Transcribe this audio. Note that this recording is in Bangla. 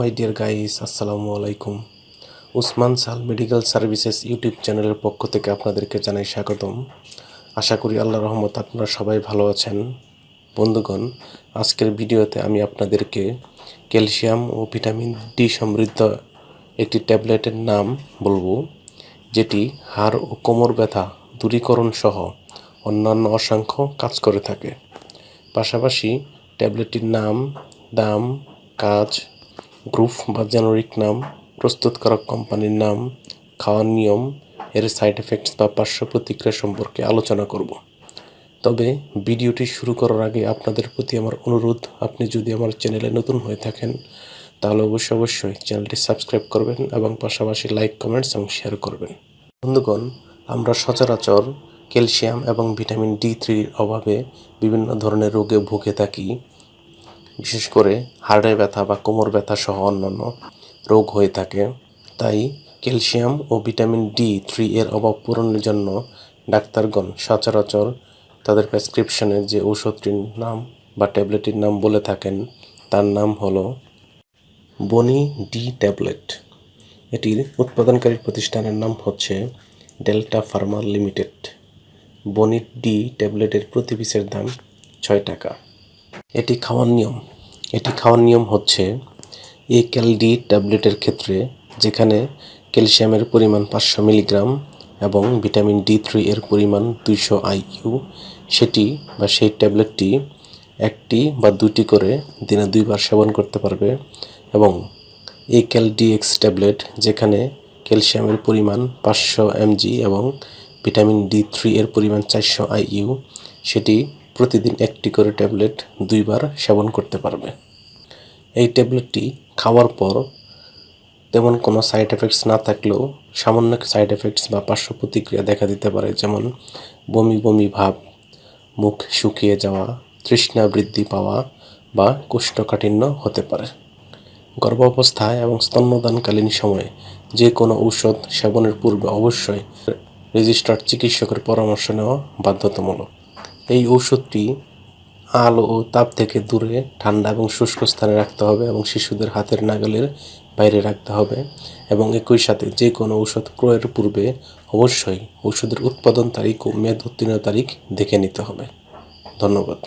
মাই ডিয়ার গাইস আসসালামু আলাইকুম উসমান সাল মেডিকেল সার্ভিসেস ইউটিউব চ্যানেলের পক্ষ থেকে আপনাদেরকে জানাই স্বাগতম। আশা করি আল্লাহ রহমত আপনারা সবাই ভালো আছেন। বন্ধুগণ, আজকের ভিডিওতে আমি আপনাদেরকে ক্যালসিয়াম ও ভিটামিন ডি সমৃদ্ধ একটি ট্যাবলেটের নাম বলব, যেটি হাড় ও কোমর ব্যথা দূরীকরণ সহ অন্যান্য অসংখ্য কাজ করে থাকে। পাশাপাশি ট্যাবলেটটির নাম, দাম, কাজ গ্রুপ বা জেনারিক নাম, প্রস্তুতকারক কোম্পানির নাম, খাওয়ার নিয়ম, এর সাইড এফেক্টস বা পার্শ্ব প্রতিক্রিয়া সম্পর্কে আলোচনা করব। তবে ভিডিওটি শুরু করার আগে আপনাদের প্রতি আমার অনুরোধ, আপনি যদি আমার চ্যানেলে নতুন হয়ে থাকেন, তাহলে অবশ্যই অবশ্যই চ্যানেলটি সাবস্ক্রাইব করবেন এবং পাশাপাশি লাইক, কমেন্টস এবং শেয়ার করবেন। বন্ধুগণ, আমরা সচরাচর ক্যালসিয়াম এবং ভিটামিন ডি থ্রির অভাবে বিভিন্ন ধরনের রোগে ভুগে থাকি। বিশেষ করে হাড়ে ব্যথা বা কোমর ব্যথা সহ অন্যান্য রোগ হয়ে থাকে। তাই ক্যালসিয়াম ও ভিটামিন ডি থ্রি এর অভাব পূরণের জন্য ডাক্তারগণ সচরাচর তাদের প্রেসক্রিপশনে যে ঔষধটির নাম বা ট্যাবলেটটির নাম বলে থাকেন, তার নাম হলো বনি ডি ট্যাবলেট। এটির উৎপাদনকারী প্রতিষ্ঠানের নাম হচ্ছে ডেল্টা ফার্মা লিমিটেড। বনি ডি ট্যাবলেটের প্রতি পিসের দাম ছয় টাকা। এটি খাওয়ার নিয়ম। এটি খাওয়ার নিয়ম হচ্ছে এ ক্যালডি ট্যাবলেটের ক্ষেত্রে যেখানে ক্যালসিয়ামের পরিমাণ পাঁচশো মিলিগ্রাম এবং ভিটামিন ডি থ্রি এর পরিমাণ দুইশো আইইউ সেটি বা সেই ট্যাবলেটটি একটি বা দুটি করে দিনে দুইবার সেবন করতে পারবে এবং এই ক্যালডিএক্স ট্যাবলেট যেখানে ক্যালসিয়ামের পরিমাণ পাঁচশো এমজি এবং ভিটামিন ডি থ্রি এর পরিমাণ চারশো আইইউ সেটি প্রতিদিন একটি করে ট্যাবলেট দুইবার সেবন করতে পারবে। এই ট্যাবলেটটি খাওয়ার পর তেমন কোনো সাইড এফেক্টস না থাকলেও সামান্য সাইড এফেক্টস বা পার্শ্ব প্রতিক্রিয়া দেখা দিতে পারে, যেমন বমি বমি ভাব, মুখ শুকিয়ে যাওয়া, তৃষ্ণা বৃদ্ধি পাওয়া বা কোষ্ঠকাঠিন্য হতে পারে। গর্ভাবস্থায় এবং স্তন্যদানকালীন সময়ে যে কোনো ঔষধ সেবনের পূর্বে অবশ্যই রেজিস্টার্ড চিকিৎসকের পরামর্শ নেওয়া বাধ্যতামূলক। এই ঔষধটি আলো ও তাপ থেকে দূরে, ঠান্ডা এবং শুষ্ক স্থানে রাখতে হবে এবং শিশুদের হাতের নাগালের বাইরে রাখতে হবে এবং একই সাথে যে কোনো ঔষধ ক্রয়ের পূর্বে অবশ্যই ওষুধের উৎপাদন তারিখ ও মেয়াদ উত্তীর্ণ তারিখ দেখে নিতে হবে। ধন্যবাদ।